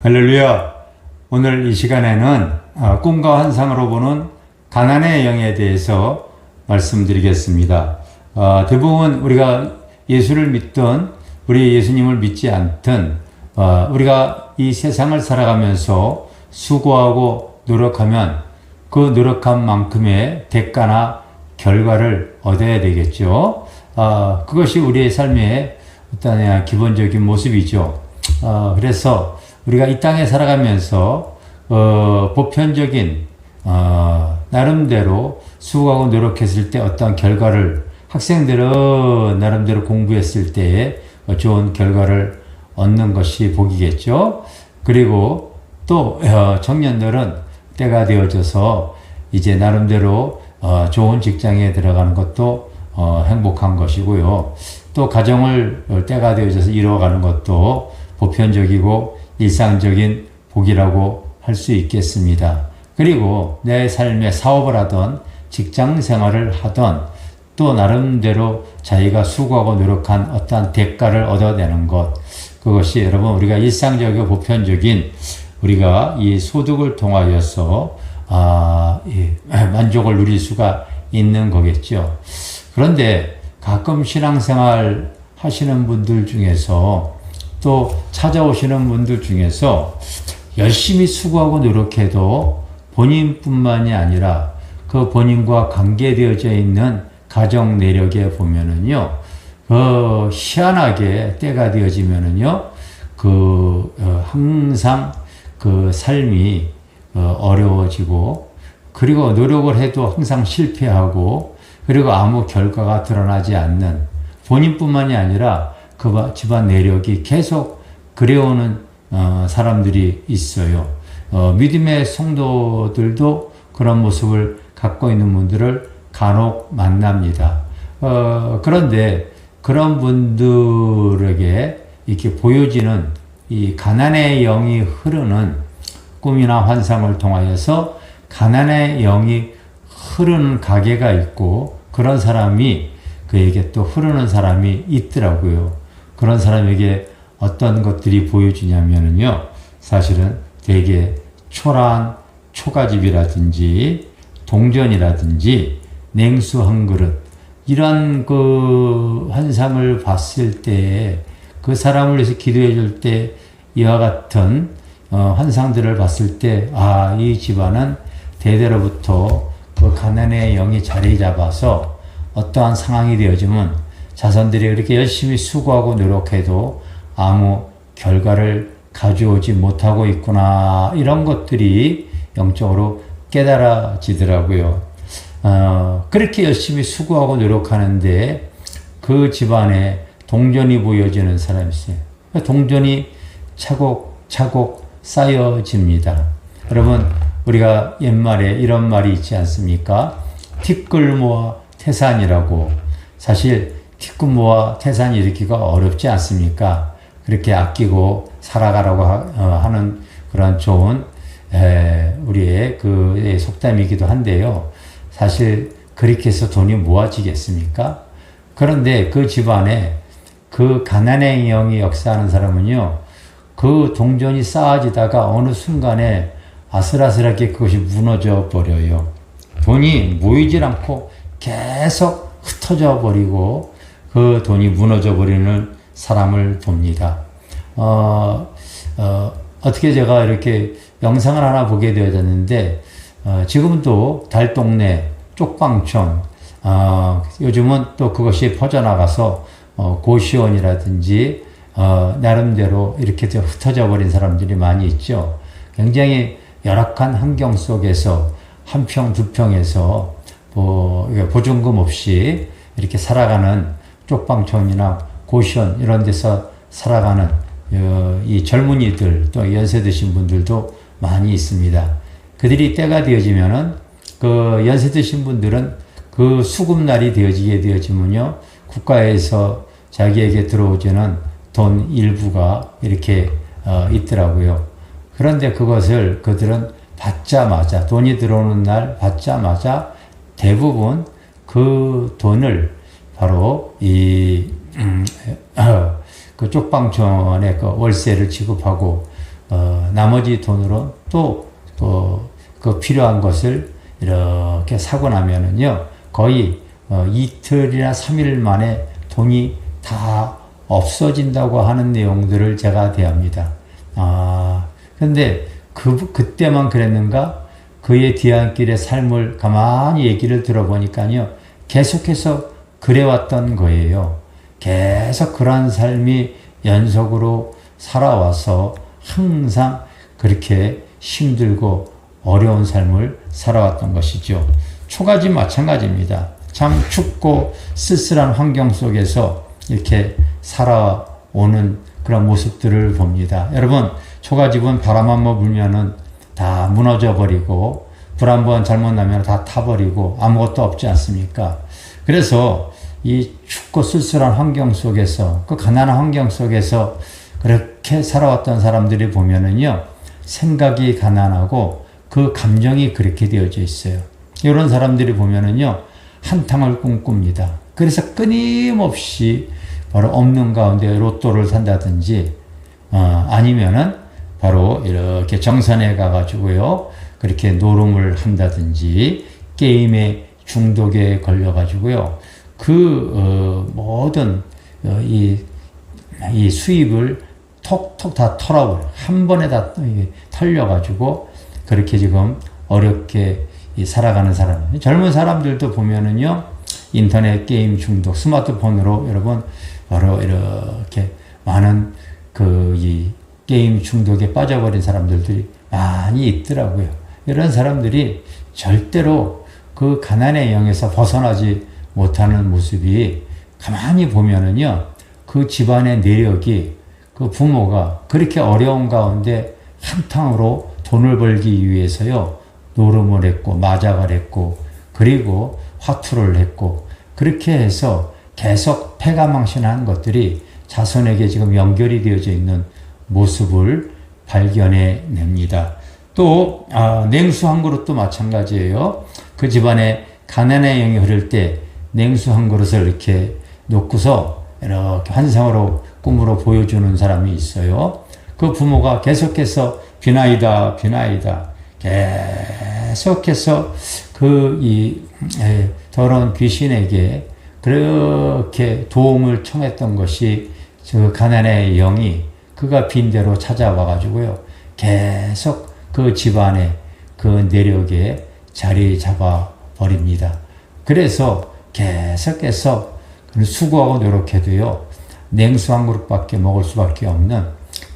할렐루야. 오늘 이 시간에는 어, 꿈과 환상으로 보는 가난의 영에 대해서 말씀드리겠습니다. 어, 대부분 우리가 예수를 믿던 우리 예수님을 믿지 않던 어, 우리가 이 세상을 살아가면서 수고하고 노력하면 그 노력한 만큼의 대가나 결과를 얻어야 되겠죠. 그것이 우리의 삶의 어떤 기본적인 모습이죠. 그래서 우리가 이 땅에 살아가면서 어, 보편적인 어, 나름대로 수고하고 노력했을 때 어떤 결과를 학생들은 나름대로 공부했을 때에 좋은 결과를 얻는 것이 복이겠죠. 그리고 또 어, 청년들은 때가 되어져서 이제 나름대로 어, 좋은 직장에 들어가는 것도 어, 행복한 것이고요. 또 가정을 때가 되어져서 이루어가는 것도 보편적이고 일상적인 복이라고 할 수 있겠습니다. 그리고 내 삶의 사업을 하던 직장 생활을 하던 또 나름대로 자기가 수고하고 노력한 어떠한 대가를 얻어내는 것 그것이 여러분 우리가 일상적이고 보편적인 우리가 이 소득을 통하여서 아, 예, 만족을 누릴 수가 있는 거겠죠. 그런데 가끔 신앙생활 하시는 분들 중에서 또 찾아오시는 분들 중에서 열심히 수고하고 노력해도 본인뿐만이 아니라 그 본인과 관계되어져 있는 가정 내력에 보면은요, 그 희한하게 때가 되어지면은요, 그 어, 항상 그 삶이 어, 어려워지고 그리고 노력을 해도 항상 실패하고 그리고 아무 결과가 드러나지 않는 본인뿐만이 아니라 그 집안 내력이 계속 그려오는 어, 사람들이 있어요. 어, 믿음의 성도들도 그런 모습을 갖고 있는 분들을 간혹 만납니다. 어, 그런데 그런 분들에게 이렇게 보여지는 이 가난의 영이 흐르는 꿈이나 환상을 통하여서 가난의 영이 흐르는 가게가 있고 그런 사람이 그에게 또 흐르는 사람이 있더라고요. 그런 사람에게 어떤 것들이 보여주냐면요. 사실은 되게 초라한 초가집이라든지 동전이라든지 냉수 한 그릇 이런 그 환상을 봤을 때 그 사람을 위해서 기도해 줄 때 이와 같은 어, 환상들을 봤을 때 아, 이 집안은 대대로부터 그 가난의 영이 자리 잡아서 어떠한 상황이 되어지면 자손들이 그렇게 열심히 수고하고 노력해도 아무 결과를 가져오지 못하고 있구나. 이런 것들이 영적으로 깨달아지더라고요. 어, 그렇게 열심히 수고하고 노력하는데 그 집안에 동전이 보여지는 사람이 있어요. 동전이 차곡차곡 쌓여집니다. 여러분, 우리가 옛말에 이런 말이 있지 않습니까? 티끌 모아 태산이라고. 사실 티끌모아 태산 일으키기가 어렵지 않습니까? 그렇게 아끼고 살아가라고 어, 하는 그런 좋은 우리의 그 속담이기도 한데요. 사실 그렇게 해서 돈이 모아지겠습니까? 그런데 그 집안에 그 가난의 영이 역사하는 사람은요, 그 동전이 쌓아지다가 어느 순간에 아슬아슬하게 그것이 무너져 버려요. 돈이 모이질 않고 계속 흩어져 버리고 그 돈이 무너져 버리는 사람을 봅니다. 어, 어, 어떻게 제가 이렇게 영상을 하나 보게 되어졌는데, 어, 지금도 달동네, 쪽방촌, 어, 요즘은 또 그것이 퍼져나가서 어, 고시원이라든지 어, 나름대로 이렇게 흩어져 버린 사람들이 많이 있죠. 굉장히 열악한 환경 속에서 한 평, 두 평에서 뭐 보증금 없이 이렇게 살아가는 쪽방촌이나 고시원 이런 데서 살아가는 어, 이 젊은이들 또 연세 드신 분들도 많이 있습니다. 그들이 때가 되어지면은 그 연세 드신 분들은 그 수급날이 되어지게 되어지면요 국가에서 자기에게 들어오지는 돈 일부가 이렇게 어, 있더라고요. 그런데 그것을 그들은 받자마자 돈이 들어오는 날 받자마자 대부분 그 돈을 바로 이, 음, 어, 그 쪽 방촌에 그 월세를 지급하고 어, 나머지 돈으로 또, 또, 그 필요한 것을 이렇게 사고 나면은요, 거의 어, 이틀이나 3일 만에 돈이 다 없어진다고 하는 내용들을 제가 대합니다. 아, 근데 그, 그때만 그랬는가? 그의 뒤안길의 삶을 가만히 얘기를 들어보니까요, 계속해서 그래왔던 거예요. 계속 그러한 삶이 연속으로 살아와서 항상 그렇게 힘들고 어려운 삶을 살아왔던 것이죠. 초가지 마찬가지입니다. 참 춥고 쓸쓸한 환경 속에서 이렇게 살아오는 그런 모습들을 봅니다. 여러분, 초가집은 바람 한 번 불면은 다 무너져 버리고 불 한 번 잘못 나면 다 타버리고 아무것도 없지 않습니까? 그래서 이 춥고 쓸쓸한 환경 속에서 그 가난한 환경 속에서 그렇게 살아왔던 사람들이 보면은요 생각이 가난하고 그 감정이 그렇게 되어져 있어요. 이런 사람들이 보면은요 한탕을 꿈꿉니다. 그래서 끊임없이 바로 없는 가운데 로또를 산다든지 어, 아니면은 바로 이렇게 정선에 가가지고요 그렇게 노름을 한다든지 게임에 중독에 걸려가지고요. 그 어, 모든 어, 이, 이 수입을 톡톡 다 털어버려. 한 번에 다 털려가지고 그렇게 지금 어렵게 살아가는 사람 젊은 사람들도 보면은요 인터넷 게임 중독 스마트폰으로 여러분 바로 이렇게 많은 그 이 게임 중독에 빠져버린 사람들이 많이 있더라고요. 이런 사람들이 절대로 그 가난의 영에서 벗어나지 못하는 모습이 가만히 보면은요, 그 집안의 내력이 그 부모가 그렇게 어려운 가운데 한탕으로 돈을 벌기 위해서요, 노름을 했고, 마작을 했고, 그리고 화투를 했고, 그렇게 해서 계속 패가망신한 것들이 자손에게 지금 연결이 되어져 있는 모습을 발견해 냅니다. 또 아, 냉수 한 그릇도 마찬가지예요. 그 집안에 가난의 영이 흐를 때 냉수 한 그릇을 이렇게 놓고서 이렇게 환상으로 꿈으로 보여주는 사람이 있어요. 그 부모가 계속해서 비나이다 비나이다 계속해서 그 이 더러운 귀신에게 그렇게 도움을 청했던 것이 저 가난의 영이 그가 빈대로 찾아와 가지고요. 계속 그 집안에 그 내력에 자리 잡아 버립니다. 그래서 계속해서 수고하고 노력해도요. 냉수 한 그릇밖에 먹을 수밖에 없는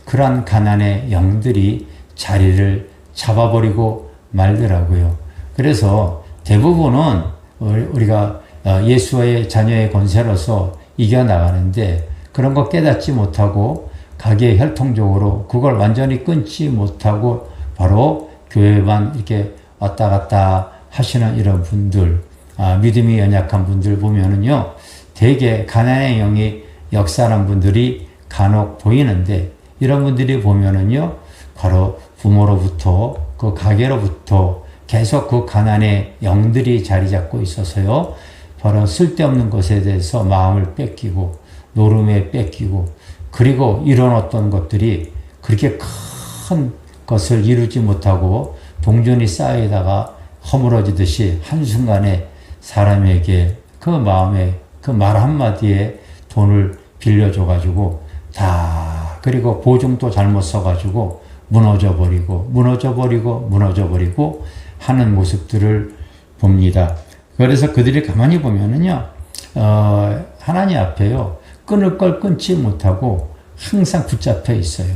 그러한 가난의 영들이 자리를 잡아버리고 말더라고요. 그래서 대부분은 우리가 예수의 자녀의 권세로서 이겨나가는데 그런 거 깨닫지 못하고 가게 혈통적으로 그걸 완전히 끊지 못하고 바로 교회만 이렇게 왔다 갔다 하시는 이런 분들, 아, 믿음이 연약한 분들 보면은요, 대개 가난의 영이 역사하는 분들이 간혹 보이는데, 이런 분들이 보면은요, 바로 부모로부터, 그 가게로부터 계속 그 가난의 영들이 자리 잡고 있어서요, 바로 쓸데없는 것에 대해서 마음을 뺏기고, 노름에 뺏기고, 그리고 이런 어떤 것들이 그렇게 큰 것을 이루지 못하고 동전이 쌓이다가 허물어지듯이 한순간에 사람에게 그 마음에 그 말 한마디에 돈을 빌려줘가지고 다 그리고 보증도 잘못 써가지고 무너져 버리고 무너져 버리고 무너져 버리고 하는 모습들을 봅니다. 그래서 그들이 가만히 보면은요, 어, 하나님 앞에요, 끊을 걸 끊지 못하고 항상 붙잡혀 있어요.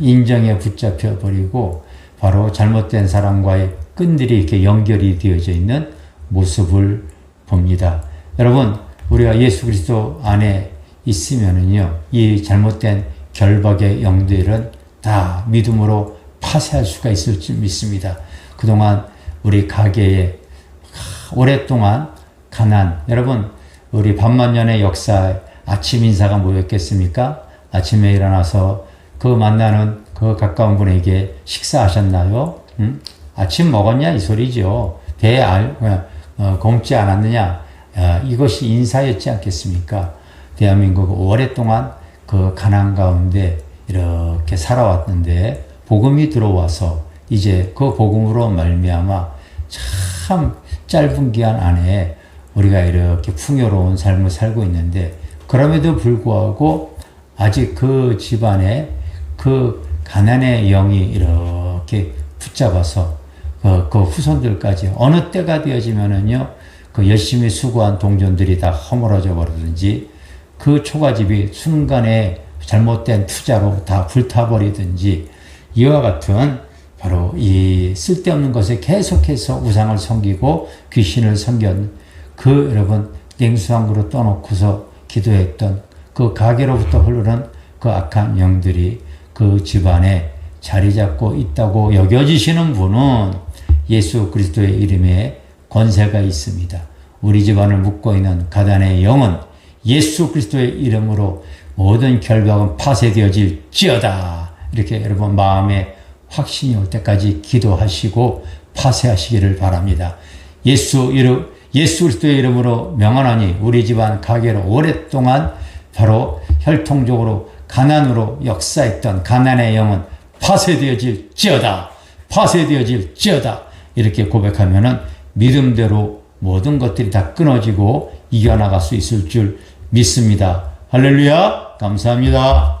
인정에 붙잡혀 버리고 바로 잘못된 사람과의 끈들이 이렇게 연결이 되어져 있는 모습을 봅니다. 여러분, 우리가 예수 그리스도 안에 있으면은요, 이 잘못된 결박의 영들은 다 믿음으로 파쇄할 수가 있을 줄 믿습니다. 그동안 우리 가게에 오랫동안 가난, 여러분, 우리 반만년의 역사 아침 인사가 뭐였겠습니까? 아침에 일어나서 그 만나는 그 가까운 분에게 식사하셨나요? 응? 아침 먹었냐? 이 소리죠. 배 알, 어, 어 굶지 않았느냐? 어, 이것이 인사였지 않겠습니까? 대한민국 오랫동안 그 가난 가운데 이렇게 살아왔는데 복음이 들어와서 이제 그 복음으로 말미암아 참 짧은 기간 안에 우리가 이렇게 풍요로운 삶을 살고 있는데 그럼에도 불구하고 아직 그 집안에 그 가난의 영이 이렇게 붙잡아서 그, 그 후손들까지 어느 때가 되어지면은요 그 열심히 수고한 동전들이 다 허물어져 버리든지 그 초가집이 순간에 잘못된 투자로 다 불타버리든지 이와 같은 바로 이 쓸데없는 것에 계속해서 우상을 섬기고 귀신을 섬겼 그 여러분 냉수한 그릇 떠놓고서 기도했던 그 가게로부터 흐르는 그 악한 영들이 그 집안에 자리 잡고 있다고 여겨지시는 분은 예수 그리스도의 이름에 권세가 있습니다. 우리 집안을 묶고 있는 가단의 영은 예수 그리스도의 이름으로 모든 결박은 파쇄되어질지어다. 이렇게 여러분 마음에 확신이 올 때까지 기도하시고 파쇄하시기를 바랍니다. 예수 이름 예수 그리스도의 이름으로 명하나니 우리 집안 가게로 오랫동안 바로 혈통적으로 가난으로 역사했던 가난의 영은 파쇄되어질지어다. 파쇄되어질지어다. 이렇게 고백하면은 믿음대로 모든 것들이 다 끊어지고 이겨나갈 수 있을 줄 믿습니다. 할렐루야! 감사합니다.